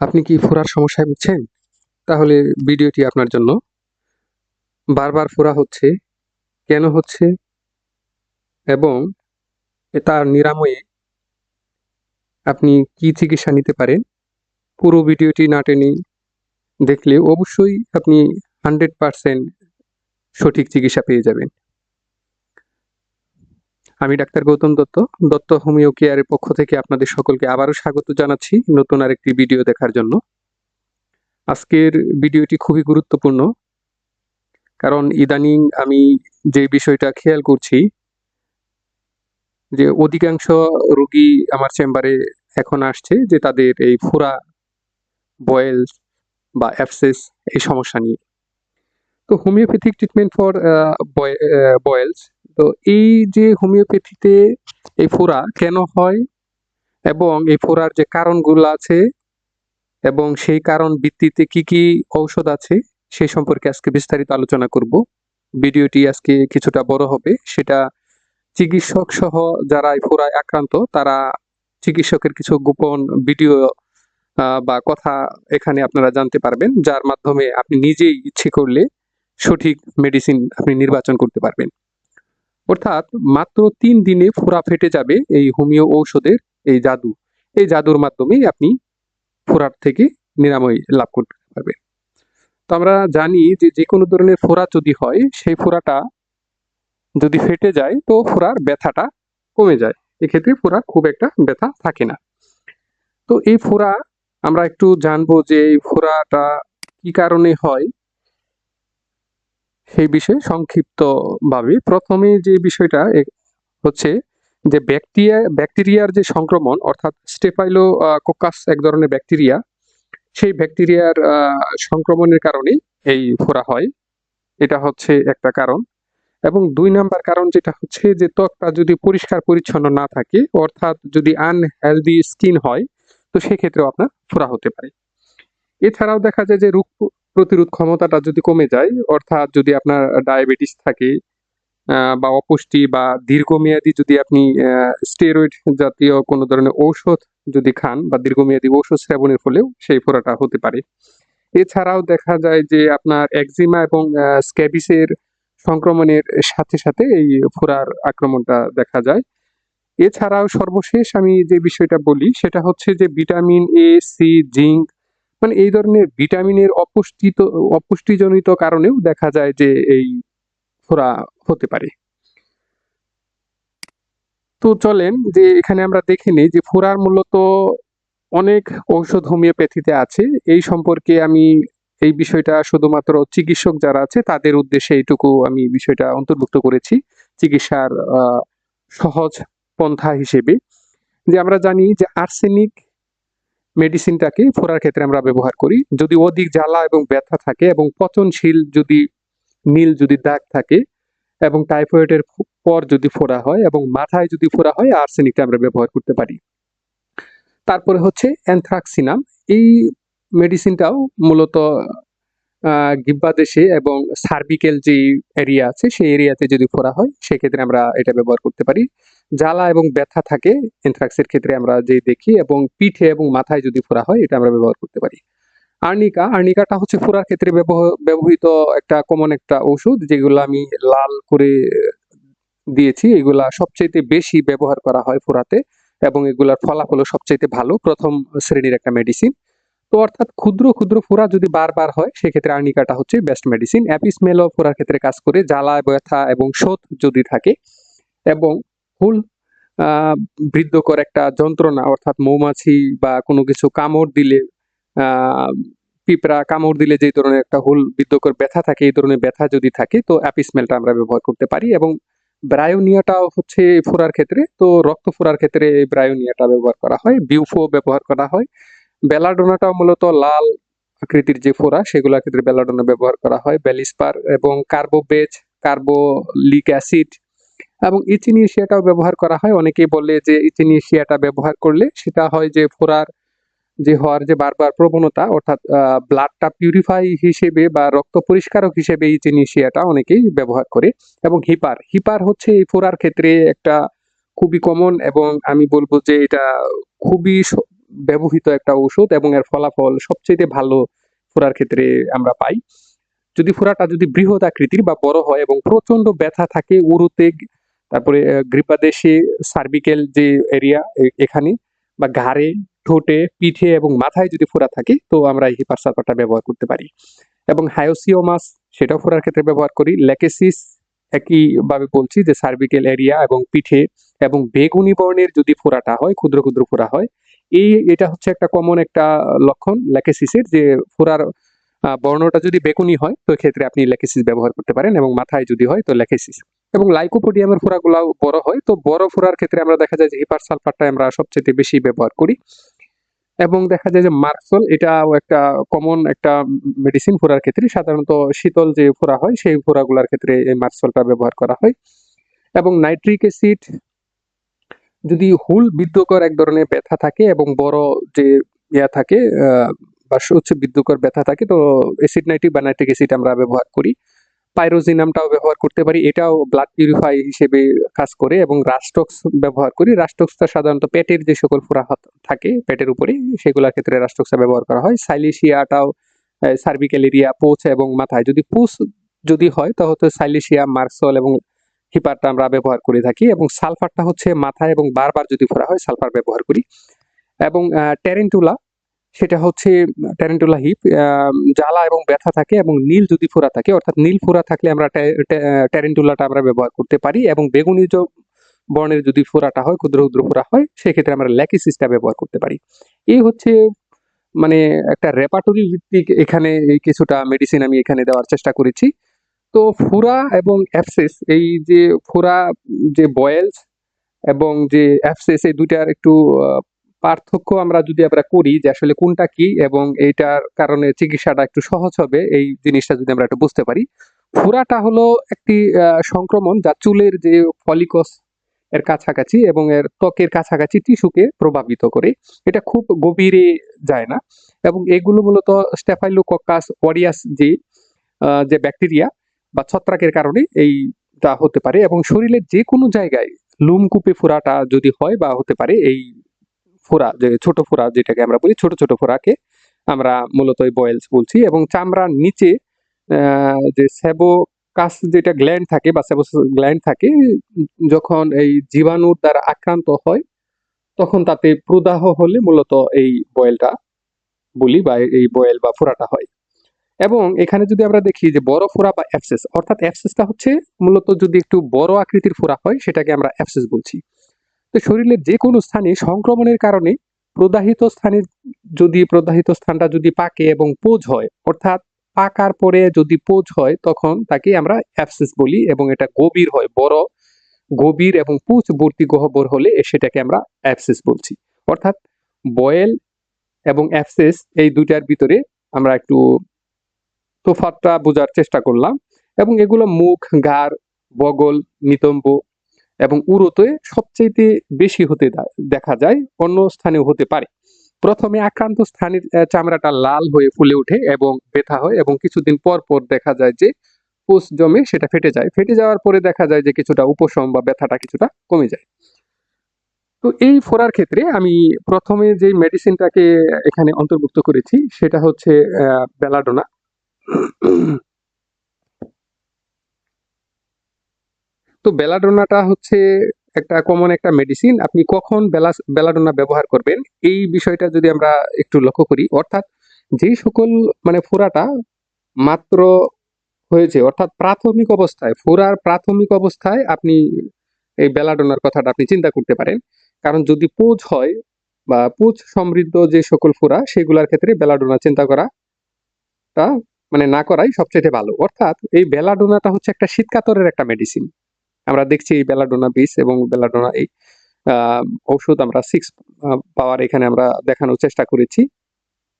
আপনি কি ফোড়ার সমস্যায় ভুগছেন? তাহলে ভিডিওটি আপনার জন্য। বারবার ফোড়া হচ্ছে, কেন হচ্ছে, এবং তার নিরাময়ে আপনি কি চিকিৎসা নিতে পারেন? পুরো ভিডিওটি না টেনে দেখলে অবশ্যই আপনি হান্ড্রেড পারসেন্ট সঠিক চিকিৎসা পেয়ে যাবেন। আমি ডাক্তার গৌতম দত্ত দত্ত হোমিও কেয়ারের পক্ষ থেকে আপনাদের সকলকে আবারও স্বাগত জানাচ্ছি নতুন আরেকটি ভিডিও দেখার জন্য। আজকের ভিডিওটি খুবই গুরুত্বপূর্ণ, কারণ ইদানিং আমি যে বিষয়টা খেয়াল করছি, যে অধিকাংশ রোগী আমার চেম্বারে এখন আসছে যে তাদের এই ফোড়া বয়েলস বা অ্যাপসেস এই সমস্যা নিয়ে। তো হোমিওপ্যাথিক ট্রিটমেন্ট ফর বয়েলস তো এই যে হোমিওপ্যাথিতে এই ফোড়া কেন হয়? এবং এই ফোড়ার যে কারণগুলো আছে এবং সেই কারণ ভিত্তিতে কি কি ঔষধ আছে সেই সম্পর্কে আজকে বিস্তারিত আলোচনা করব। ভিডিওটি আজকে কিছুটা বড় হবে। সেটা চিকিৎসক সহ যারা এই ফোড়ায় আক্রান্ত, তারা চিকিৎসকের কিছু গোপন ভিডিও বা কথা এখানে আপনারা জানতে পারবেন, যার মাধ্যমে আপনি নিজেই ইচ্ছে করলে সঠিক মেডিসিন আপনি নির্বাচন করতে পারবেন। অর্থাৎ মাত্র তিন দিনে ফোড়া ফেটে যাবে এই হোমিও ঔষধের এই জাদু। এই জাদুর মাধ্যমেই আপনি ফোড়ার থেকে নিরাময় লাভ করতে পারবেন। তো আমরা জানি যে যে কোনো ধরনের ফোড়া যদি হয়, সেই ফোড়াটা যদি ফেটে যায়, তো ফোড়ার ব্যথাটা কমে যায়। এক্ষেত্রে ফোড়া খুব একটা ব্যথা থাকে না। তো এই ফোড়া আমরা একটু জানব যে এই ফোড়াটা কি কারণে হয় সেই বিষয়ে সংক্ষিপ্তভাবে প্রথমে যে বিষয়টা হচ্ছে যে ব্যাকটেরিয়া, ব্যাকটেরিয়ার যে সংক্রমণ, অর্থাৎ স্টেফাইলো কোকাস এক ধরনের ব্যাকটেরিয়া, সেই ব্যাকটেরিয়ার সংক্রমণের কারণে এই ফোড়া হয়। এটা হচ্ছে একটা কারণ। এবং দুই নাম্বার কারণ যেটা হচ্ছে যে ত্বকটা যদি পরিষ্কার পরিচ্ছন্ন না থাকে, অর্থাৎ যদি আনহেলদি স্কিন হয়, তো সেক্ষেত্রেও আপনার ফোড়া হতে পারে। এছাড়াও দেখা যায় যে রোগ প্রতিরোধ ক্ষমতাটা যদি কমে যায়, অর্থাৎ যদি আপনার ডায়াবেটিস থাকে বা অপুষ্টি বা দীর্ঘমেয়াদী যদি আপনি স্টেরয়েড জাতীয় কোনো ধরনের ঔষধ যদি খান বা দীর্ঘমেয়াদী ঔষধ সেবনের ফলেও সেই ফোড়াটা হতে পারে। এছাড়াও দেখা যায় যে আপনার একজিমা এবং স্ক্যাবিসের সংক্রমণের সাথে সাথে এই ফোড়ার আক্রমণটা দেখা যায়। এছাড়াও সর্বশেষ আমি যে বিষয়টা বলি, সেটা হচ্ছে যে ভিটামিন এ সি জিঙ্ক মানে এই ধরনের ভিটামিনের অপুষ্টিত, অপুষ্টিজনিত কারণেও দেখা যায় যে এই ফোড়া হতে পারে। তো চলেন যে এখানে আমরা দেখে নিই যে ফোড়ার মূলত অনেক ঔষধ হোমিওপ্যাথিতে আছে। এই সম্পর্কে আমি এই বিষয়টা শুধুমাত্র চিকিৎসক যারা আছে তাদের উদ্দেশ্যে এইটুকু আমি বিষয়টা অন্তর্ভুক্ত করেছি চিকিৎসার সহজ পন্থা হিসেবে। যে আমরা জানি যে আর্সেনিক মেডিসিনটাকে ফোড়ার ক্ষেত্রে আমরা ব্যবহার করি। যদি অধিক জ্বালা এবং ব্যথা থাকে এবং পচনশীল যদি নীল যদি দাগ থাকে এবং টাইফয়েডের পর যদি ফোড়া হয় এবং মাথায় যদি ফোড়া হয় আর্সেনিকটা আমরা ব্যবহার করতে পারি। তারপরে হচ্ছে অ্যানথ্রাক্সিনাম এই মেডিসিনটাও মূলত গিব্বা দেশে এবং সার্ভিক্যাল যে এরিয়া আছে, সেই এরিয়াতে যদি ফোড়া হয়, সেক্ষেত্রে আমরা এটা ব্যবহার করতে পারি। জ্বালা এবং ব্যথা থাকে এনথ্রাক্সের ক্ষেত্রে আমরা যে দেখি, এবং পিঠে এবং মাথায় যদি ফোড়া হয়, এটা আমরা ব্যবহার করতে পারি। আর্নিকা, আর্নিকাটা হচ্ছে ফোড়ার ক্ষেত্রে ব্যবহৃত একটা কমন একটা ওষুধ যেগুলো আমি লাল করে দিয়েছি। এগুলা সবচেয়ে বেশি ব্যবহার করা হয় ফোড়াতে, এবং এগুলার ফলাফলও সবচেয়ে ভালো। প্রথম শ্রেণির একটা মেডিসিন তো অর্থাৎ ক্ষুদ্র ক্ষুদ্র ফোড়া যদি বারবার হয়, সেক্ষেত্রে আর্নিকাটা হচ্ছে বেস্ট মেডিসিন অ্যাপিসমেলও ফোড়ার ক্ষেত্রে কাজ করে, জ্বালা, ব্যথা এবং শোধ যদি থাকে, এবং হুল বৃদ্ধকর একটা যন্ত্রণা, অর্থাৎ মৌমাছি বা কোনো কিছু কামড় দিলে পিঁপড়া কামড় দিলে যে ধরনের একটা হুল বিদ্যকর ব্যথা থাকে, এই ধরনের ব্যথা যদি থাকে, তো অ্যাপিসমেলটা আমরা ব্যবহার করতে পারি এবং ব্রায়োনিয়াটাও হচ্ছে ফোড়ার ক্ষেত্রে, তো রক্ত ফোড়ার ক্ষেত্রে এই ব্রায়োনিয়াটা ব্যবহার করা হয়, বিউফো ব্যবহার করা হয়। বেলাডোনাটাও মূলত লাল আকৃতির যে ফোড়া, সেগুলোর ক্ষেত্রে বেলাডোনা ব্যবহার করা হয়, বেলিসপার এবং কার্বোবেজ, কার্বোলিক অ্যাসিড এবং ইচিনিশিয়াটাও ব্যবহার করা হয়। অনেকেই বলে যে ইচিনিশিয়াটা ব্যবহার করলে সেটা হয় যে ফোরার যে হওয়ার যে বারবার প্রবণতা, অর্থাৎ ব্লাডটা পিউরিফাই হিসেবে বা রক্ত পরিষ্কারক হিসেবে ইচিনিশিয়াটা অনেকেই ব্যবহার করে। এবং হিপার হিপার হচ্ছে এই ফোড়ার ক্ষেত্রে একটা খুবই কমন এবং আমি বলব যে এটা খুবই ব্যবহৃত একটা ঔষধ এবং এর ফলাফল সবচেয়ে ভালো ফোরার ক্ষেত্রে আমরা পাই। যদি ফোরাটা যদি বৃহৎ আকৃতির বা বড় হয় এবং প্রচণ্ড ব্যথা থাকে, উরুতে তারপরে গ্রীপাদেশে সার্ভিক্যাল যে এরিয়া এখানে বা ঘাড়ে, ঠোঁটে, পিঠে এবং মাথায় যদি ফোড়া থাকে, তো আমরা এই হিপার সালফারটা ব্যবহার করতে পারি। এবং হায়োসিওমাস সেটাও ফোড়ার ক্ষেত্রে ব্যবহার করি। ল্যাকেসিস একইভাবে বলছি যে সার্ভিক্যাল এরিয়া এবং পিঠে এবং বেগুনি বর্ণের যদি ফোড়াটা হয়, ক্ষুদ্র ক্ষুদ্র ফোড়া হয়, এই, এটা হচ্ছে একটা কমন একটা লক্ষণ ল্যাকেসিসের যে ফোড়ার বর্ণটা যদি বেগুনি হয়, তো ক্ষেত্রে আপনি ল্যাকেসিস ব্যবহার করতে পারেন এবং মাথায় যদি হয়, তো ল্যাকেসিস এবং লাইকোপোডিয়ামের ফোড়াগুলো বড় হয়। তো বড় ফোড়ার ক্ষেত্রে আমরা দেখা যায় যে হিপার সালফারটা আমরা সবচেয়ে বেশি ব্যবহার করি। এবং দেখা যায় যে মার্কসল এটাও একটা কমন একটা মেডিসিন ফোড়ার ক্ষেত্রে। সাধারণত শীতল যে ফোড়া হয়, সেই ফোড়াগুলোর ক্ষেত্রে এই মার্কসলটা ব্যবহার করা হয়। এবং নাইট্রিক অ্যাসিড, যদি হুল বিদ্যুকর এক ধরনের ব্যথা থাকে এবং বড় যে ইয়া থাকে বা হচ্ছে বিদ্যুকর ব্যথা থাকে, তো অ্যাসিড নাইট্রিক বা নাইট্রিক অ্যাসিড আমরা ব্যবহার করি। পাইরোজিনামটাও ব্যবহার করতে পারি, এটাও ব্লাড পিউরিফাই হিসেবে কাজ করে এবং রাস্টক্স ব্যবহার করি। রাস্টক্সটা সাধারণত পেটের যে সকল ফোড়া হাত- থাকে, পেটের উপরে, সেগুলোর ক্ষেত্রে রাস্টক্সটা ব্যবহার করা হয়। সাইলিশিয়াটাও সার্ভিক্যাল এরিয়া পোচ এবং মাথায়। যদি পুষ যদি হয়, তাহলে সাইলিশিয়া মার্সল এবং হিপারটা আমরা ব্যবহার করে থাকি এবং সালফারটা হচ্ছে মাথায় এবং বারবার যদি ফোড়া হয় সালফার ব্যবহার করি। এবং টেরেন্টুলা সেটা হচ্ছে টেরেন্টুলা হিপ জ্বালা এবং ব্যথা থাকে এবং নীল যদি ফোড়া থাকে, অর্থাৎ নীল ফোড়া থাকলে আমরা টেরেন্টুলাটা আমরা ব্যবহার করতে পারি এবং বেগুনি বর্ণের যদি ফোড়াটা হয়, ক্ষুদ্র ক্ষুদ্র ফোড়া হয়, সেক্ষেত্রে আমরা ল্যাকিসিসটা ব্যবহার করতে পারি। এই হচ্ছে মানে একটা রেপাটরি ভিত্তিক এখানে এই কিছুটা মেডিসিন আমি এখানে দেওয়ার চেষ্টা করেছি। তো ফোড়া এবং অ্যাপসেস এই যে ফোড়া যে বয়েলস এবং যে অ্যাপসেস এই দুইটার একটু পার্থক্য আমরা যদি আমরা করি যে আসলে কোনটা কি এবং এইটার কারণে চিকিৎসাটা একটু সহজ হবে, এই জিনিসটা যদি আমরা একটু বুঝতে পারি। ফোড়াটা হলো একটি সংক্রমণ যা চুলের যে ফলিকস এর কাছাকাছি এবং এর ত্বকের কাছাকাছি টিস্যুকে প্রভাবিত করে। এটা খুব গভীরে যায় না এবং এগুলো মূলত স্টেফাইলোকক্কাস অরিয়াস যে যে ব্যাকটেরিয়া বা ছত্রাকের কারণে এইটা হতে পারে এবং শরীরের যে কোনো জায়গায় লুমকুপে ফোড়াটা যদি হয় বা হতে পারে, এই ফোড়া যে ছোট ফোড়া যেটাকে আমরা বলি, ছোট ছোট ফোড়াকে আমরা মূলত বয়েলস বলছি এবং চামড়ার নিচে যে সেবো কাস যেটা গ্ল্যান্ড থাকে বা সেবো গ্ল্যান্ড থাকে, যখন এই জীবাণুর দ্বারা আক্রান্ত হয়, তখন তাতে প্রদাহ হলে মূলত এই বয়েলটা বলি বা এই বয়েল বা ফোড়াটা হয়। এবং এখানে যদি আমরা দেখি যে বড় ফোড়া বা অ্যাপসেস অর্থাৎ অ্যাপসেসটা হচ্ছে মূলত যদি একটু বড় আকৃতির ফোড়া হয়, সেটাকে আমরা অ্যাপসেস বলছি। তো শরীরের যে কোনো স্থানে সংক্রমণের কারণে প্রদাহিত স্থানে যদি প্রদাহিত স্থানটা যদি পাকে এবং পোজ হয়, অর্থাৎ পাকার পরে যদি পোজ হয়, তখন তাকে আমরা অ্যাপসেস বলি এবং এটা গভীর হয়, বড় গভীর এবং ভর্তি গহ্বর হলে সেটাকে আমরা অ্যাপসেস বলছি। অর্থাৎ বয়েল এবং অ্যাপসেস এই দুইটার ভিতরে আমরা একটু তোফাতটা বোঝার চেষ্টা করলাম এবং এগুলো মুখ ঘাড় বগল, নিতম্ব এবং উরোতে সবচাইতে বেশি হতে দেখা যায়, অন্য স্থানেও হতে পারে। প্রথমে আক্রান্ত স্থানের চামড়াটা লাল হয়ে ফুলে ওঠে এবং ব্যথা হয় এবং কিছুদিন পর পর দেখা যায় যে কোষ জমে সেটা ফেটে যায়। ফেটে যাওয়ার পরে দেখা যায় যে কিছুটা উপশম বা ব্যথাটা কিছুটা কমে যায়। তো এই ফোড়ার ক্ষেত্রে আমি প্রথমে যে মেডিসিনটাকে এখানে অন্তর্ভুক্ত করেছি, সেটা হচ্ছে বেলাডোনা। তো বেলাডোনাটা হচ্ছে একটা কমন একটা মেডিসিন আপনি কখন বেলা, বেলাডোনা ব্যবহার করবেন, এই বিষয়টা যদি আমরা একটু লক্ষ্য করি, অর্থাৎ যেই সকল মানে ফোড়াটা মাত্র হয়েছে, অর্থাৎ প্রাথমিক অবস্থায়, ফোড়ার প্রাথমিক অবস্থায় আপনি এই বেলাডোনার কথাটা আপনি চিন্তা করতে পারেন। কারণ যদি পোজ হয় বা পোজ সমৃদ্ধ যে সকল ফোড়া, সেগুলোর ক্ষেত্রে বেলাডোনা চিন্তা করাটা মানে না করাই সবচেয়ে ভালো। অর্থাৎ এই বেলাডোনাটা হচ্ছে একটা শীতকাতরের একটা মেডিসিন আমরা দেখছি এই বেলাডোনা বিষ এবং বেলাডোনা এই ঔষধ আমরা সিক্স পাওয়ার এখানে আমরা দেখানোর চেষ্টা করেছি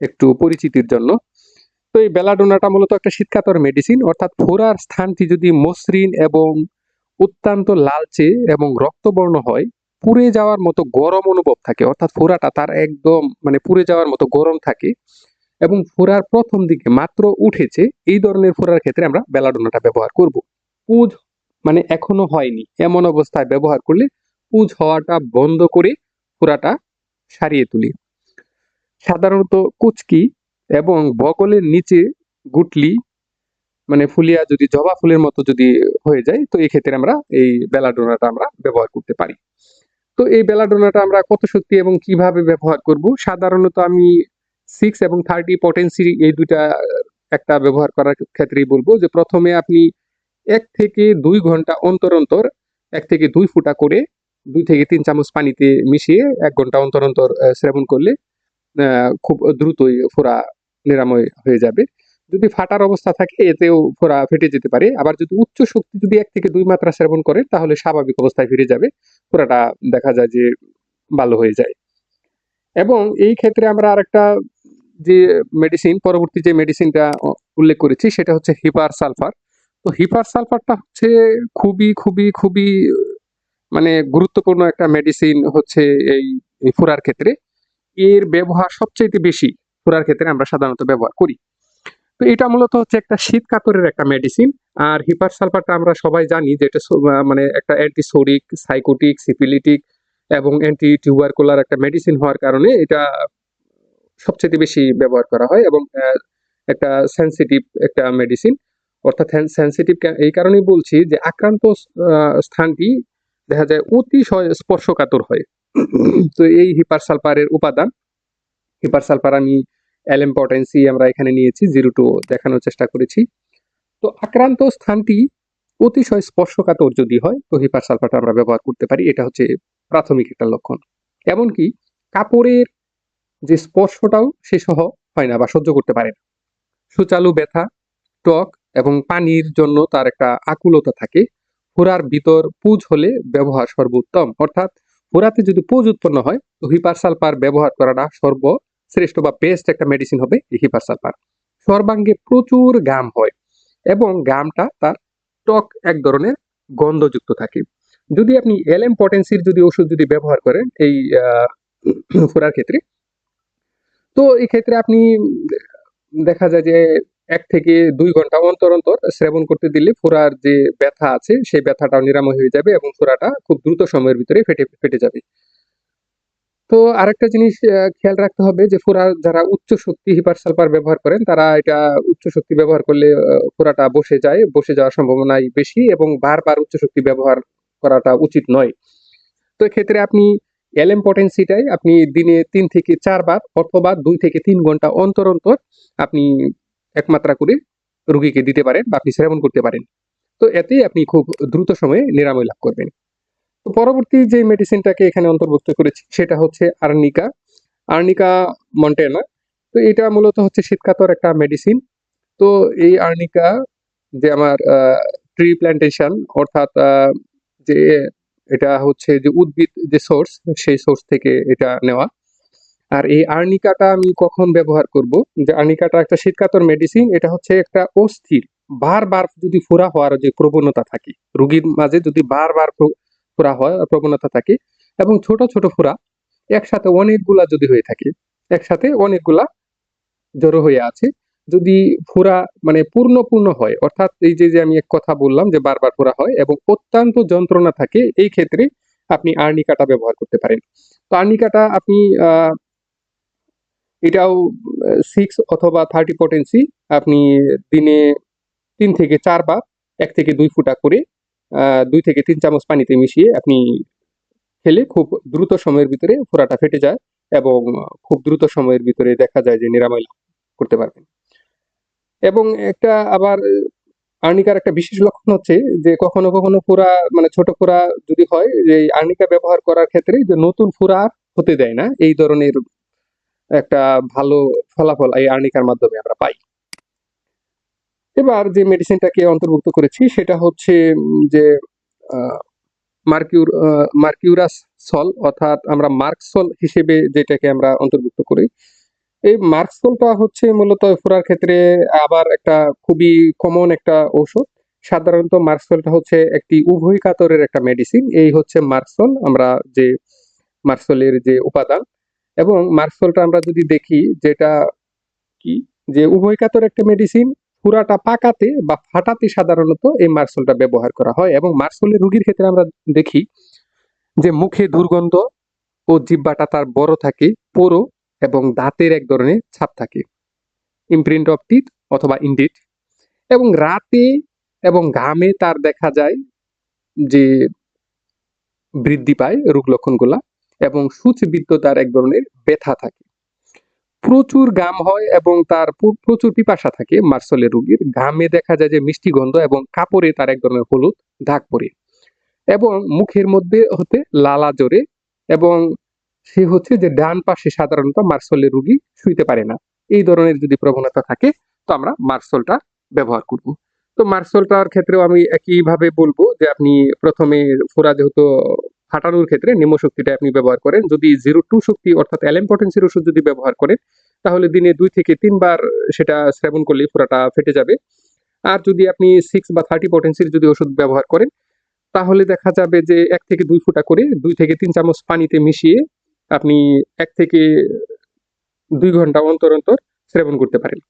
একটু পরিচিতির জন্য। তো এই বেলাডোনাটা মূলত একটা শীতকাতর মেডিসিন অর্থাৎ ফোড়ার স্থানটি যদি মসৃণ এবং অত্যন্ত লালচে এবং রক্তবর্ণ হয়, পুড়ে যাওয়ার মতো গরম অনুভব থাকে, অর্থাৎ ফোড়াটা তার একদম মানে পুড়ে যাওয়ার মতো গরম থাকে এবং ফোড়ার প্রথম দিকে মাত্র উঠেছে, এই ধরনের ফোড়ার ক্ষেত্রে আমরা বেলাডোনাটা ব্যবহার করব। পুজ মানে এখনও হয়নি। এমন অবস্থায় ব্যবহার করলে পুজ হওয়াটা বন্ধ করে ফোড়াটা সারিয়ে তুলি। সাধারণত কুচকি এবং বগলের নিচে গুটলি মানে ফুলিয়া যদি জবা ফুলের মতো যদি হয়ে যায়, তো এই ক্ষেত্রে আমরা এই বেলাডোনাটা আমরা ব্যবহার করতে পারি। তো এই বেলাডোনাটা আমরা কত শক্তি এবং কীভাবে ব্যবহার করব? সাধারণত আমি সিক্স এবং থার্টি পটেন্সি এই দুইটা একটা ব্যবহার করার ক্ষেত্রেই বলব যে প্রথমে আপনি এক থেকে দুই ঘণ্টা অন্তর অন্তর, এক থেকে দুই ফুটা করে দুই থেকে তিন চামচ পানিতে মিশিয়ে এক ঘণ্টা অন্তর অন্তর সেবন করলে খুব দ্রুতই ফোড়া নিরাময় হয়ে যাবে। যদি ফাটার অবস্থা থাকে, এতেও ফোড়া ফেটে যেতে পারে। আবার যদি উচ্চ শক্তি যদি এক থেকে দুই মাত্রা সেবন করে তাহলে স্বাভাবিক অবস্থায় ফিরে যাবে। ফোড়াটা দেখা যায় যে ভালো হয়ে যায়। এবং এই ক্ষেত্রে আমরা আরেকটা যে মেডিসিন পরবর্তী যে মেডিসিনটা উল্লেখ করেছি, সেটা হচ্ছে হিপার সালফার। তো হিপার সালফারটা হচ্ছে খুবই খুবই খুবই মানে গুরুত্বপূর্ণ একটা মেডিসিন হচ্ছে এই ফোড়ার ক্ষেত্রে। এর ব্যবহার সবচেয়ে বেশি ফোড়ার ক্ষেত্রে আমরা সাধারণত ব্যবহার করি। তো এটা মূলত হচ্ছে একটা শীত কাতরের একটা মেডিসিন আর হিপার সালফারটা আমরা সবাই জানি যে এটা মানে একটা অ্যান্টিসোরিক সাইকোটিক সিপিলিটিক এবং অ্যান্টি টিউবারকুলার একটা মেডিসিন হওয়ার কারণে এটা সবচেয়ে বেশি ব্যবহার করা হয় এবং একটা সেন্সিটিভ একটা মেডিসিন অর্থাৎ সেন্সিটিভ এই কারণেই বলছি যে আক্রান্ত স্থানটি দেখা যায় অতিশয় স্পর্শকাতর হয়। তো এই হিপার সালফারের উপাদান হিপার সালফার আমি পটেন্সি আমরা এখানে নিয়েছি জিরো টু দেখানোর চেষ্টা করেছি। তো আক্রান্ত স্থানটি অতিশয় স্পর্শকাতর যদি হয়, তো হিপার সালফারটা আমরা ব্যবহার করতে পারি। এটা হচ্ছে প্রাথমিক একটা লক্ষণ। এমনকি কাপড়ের যে স্পর্শটাও সে সহ হয় না বা সহ্য করতে পারে না। সুচালু ব্যথা টক এবং পানির জন্য তার একটা আকুলতা থাকে। ফোড়ার ভিতর পুজ হলে ব্যবহার সর্বোত্তম। অর্থাৎ ফোড়াতে যদি পুজ উৎপন্ন হয়, তো হিপার সালফার ব্যবহার করাটা সর্বশ্রেষ্ঠ বা বেস্ট একটা মেডিসিন হবে এই হিপার সালফার সর্বাঙ্গে প্রচুর গাম হয় এবং গামটা তার টক এক ধরনের গন্ধযুক্ত থাকে। যদি আপনি এলএম পটেন্সির যদি ওষুধ যদি ব্যবহার করেন এই ফোড়ার ক্ষেত্রে, তো এই ক্ষেত্রে আপনি, দেখা যায় যে এক থেকে দুই ঘণ্টা অন্তর অন্তর সেবন করতে দিলে ফোড়ার যে ব্যথা আছে, সেই ব্যথাটাও নিরাময় হয়ে যাবে এবং ফোড়াটা খুব দ্রুত সময়ের ভিতরে ফেটে ফেটে যাবে। তো আরেকটা জিনিস খেয়াল রাখতে হবে যে ফোড়া যারা উচ্চ শক্তি হিপার সালফার ব্যবহার করেন, তারা এটা উচ্চ শক্তি ব্যবহার করলে ফোড়াটা বসে যায়, বসে যাওয়ার সম্ভাবনাই বেশি এবং বারবার উচ্চ শক্তি ব্যবহার করাটা উচিত নয়। তো এক্ষেত্রে আপনি এলএম পটেন্সিটাই আপনি দিনে তিন থেকে চারবার অথবা দুই থেকে তিন ঘণ্টা অন্তর অন্তর আপনি একমাত্রা করে রোগীকে দিতে পারেন বা আপনি সেবন করতে পারেন। তো এতেই আপনি খুব দ্রুত সময়ে নিরাময় লাভ করবেন। তো পরবর্তী যে মেডিসিনটাকে এখানে অন্তর্ভুক্ত করেছি, সেটা হচ্ছে আর্নিকা। Arnica montana. তো এটা মূলত হচ্ছে শীতকাতর একটা মেডিসিন তো এই আর্নিকা যে আমার ট্রি প্ল্যান্টেশন অর্থাৎ যে এটা হচ্ছে যে উদ্ভিদ, যে সোর্স সেই সোর্স থেকে এটা নেওয়া। আর এই আর্নিকাটা আমি কখন ব্যবহার করব? যে আর্নিকাটা একটা শীতকাতর মেডিসিন এটা হচ্ছে একটা অস্থির, বারবার যদি ফোড়া হওয়ার যে প্রবণতা থাকে, রুগীর মাঝে যদি বারবার ফোড়া হয় প্রবণতা থাকে এবং ছোট ছোট ফোড়া একসাথে অনেকগুলা যদি হয়ে থাকে, একসাথে অনেকগুলা জড়ো হয়ে আছে, যদি ফোড়া মানে পূর্ণ পূর্ণ হয়, অর্থাৎ এই যে যে আমি এক কথা বললাম যে বারবার ফোড়া হয় এবং অত্যন্ত যন্ত্রণা থাকে, এই ক্ষেত্রে আপনি আর্নিকাটা ব্যবহার করতে পারেন। তো আর্নিকাটা আপনি এটাও সিক্স অথবা থার্টি পটেন্সি আপনি দিনে তিন থেকে চারবার এক থেকে দুই ফুটা করে দুই থেকে তিন চামচ পানিতে মিশিয়ে আপনি খেলে খুব দ্রুত সময়ের ভিতরে ফোড়াটা ফেটে যায় এবং খুব দ্রুত সময়ের ভিতরে দেখা যায় যে নিরাময় লাভ করতে পারবেন। এবং একটা আবার আর্নিকার একটা বিশেষ লক্ষণ হচ্ছে যে কখনো কখনো ফোড়া মানে ছোট ফোড়া যদি হয় যে আর্নিকা ব্যবহার করার ক্ষেত্রে যে নতুন ফোড়া হতে দেয় না, এই ধরনের একটা ভালো ফলাফল এই আর্নিকার মাধ্যমে আমরা পাই। এবার যে মেডিসিনটাকে অন্তর্ভুক্ত করেছি, সেটা হচ্ছে যে মার্কিউর মার্কিউরাস সল অর্থাৎ আমরা মার্কসল হিসেবে যেটাকে আমরা অন্তর্ভুক্ত করি। এই মার্কসলটা হচ্ছে মূলত ফোড়ার ক্ষেত্রে আবার একটা খুবই কমন একটা ঔষধ। সাধারণত মার্কসলটা হচ্ছে একটি উভয় কাতরের একটা মেডিসিন এই হচ্ছে মার্কসল আমরা যে মার্কসলের যে উপাদান এবং মার্কসলটা আমরা যদি দেখি, যেটা কি? যে উভয় কাতর একটা মেডিসিন পুরাটা পাকাতে বা ফাটাতে সাধারণত এই মার্সলটা ব্যবহার করা হয় এবং মার্সলের রোগীর ক্ষেত্রে আমরা দেখি যে মুখে দুর্গন্ধ ও জিব্বাটা তার বড় থাকে পুরো এবং দাঁতের এক ধরনের ছাপ থাকে। ইমপ্রিন্ট অফ টিথ অথবা ইন্ডিট এবং রাতে এবং ঘামে তার দেখা যায় যে বৃদ্ধি পায় রোগ লক্ষণগুলা। এবং সূচবিদ্য তার এক ধরনের ব্যথা থাকে। প্রচুর ঘাম হয় এবং তার প্রচুর পিপাসা থাকে। মার্সেলের রোগীর ঘামে দেখা যায় যে মিষ্টি গন্ধ এবং কাপড়ে তার এক ধরনের হলুদ দাগ পড়ে এবং মুখের মধ্যে হতে লালা জোরে এবং সে হচ্ছে যে ডান পাশে সাধারণত মার্সেলের রুগী শুইতে পারে না। এই ধরনের যদি প্রবণতা থাকে, তো আমরা মার্সলটা ব্যবহার করব। তো মার্সলটার ক্ষেত্রেও আমি একইভাবে বলব যে আপনি প্রথমে ফোরা যেহেতু ফাটানোর ক্ষেত্রে নিম্ন শক্তিটা আপনি ব্যবহার করেন। যদি জিরো টু শক্তি অর্থাৎ অ্যালেম পটেন্সির ওষুধ যদি ব্যবহার করেন, তাহলে দিনে দুই থেকে তিনবার সেটা সেবন করলে ফোড়াটা ফেটে যাবে। আর যদি আপনি সিক্স বা থার্টি পটেন্সির যদি ওষুধ ব্যবহার করেন, তাহলে দেখা যাবে যে এক থেকে দুই ফুটা করে দুই থেকে তিন চামচ পানিতে মিশিয়ে আপনি এক থেকে দুই ঘণ্টা অন্তর অন্তর সেবন করতে পারেন।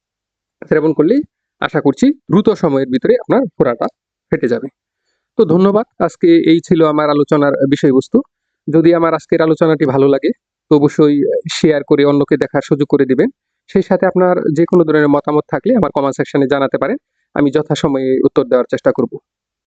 সেবন করলেই আশা করছি দ্রুত সময়ের ভিতরে আপনার ফোড়াটা ফেটে যাবে। তো ধন্যবাদ। আজকে এই ছিল আমার আলোচনার বিষয়বস্তু। যদি আমার আজকের আলোচনাটি ভালো লাগে, তো অবশ্যই শেয়ার করে অন্যকে দেখার সুযোগ করে দিবেন। সেই সাথে আপনার যে কোনো ধরনের মতামত থাকলে আমার কমেন্ট সেকশনে জানাতে পারেন। আমি যথাসময়ে উত্তর দেওয়ার চেষ্টা করব।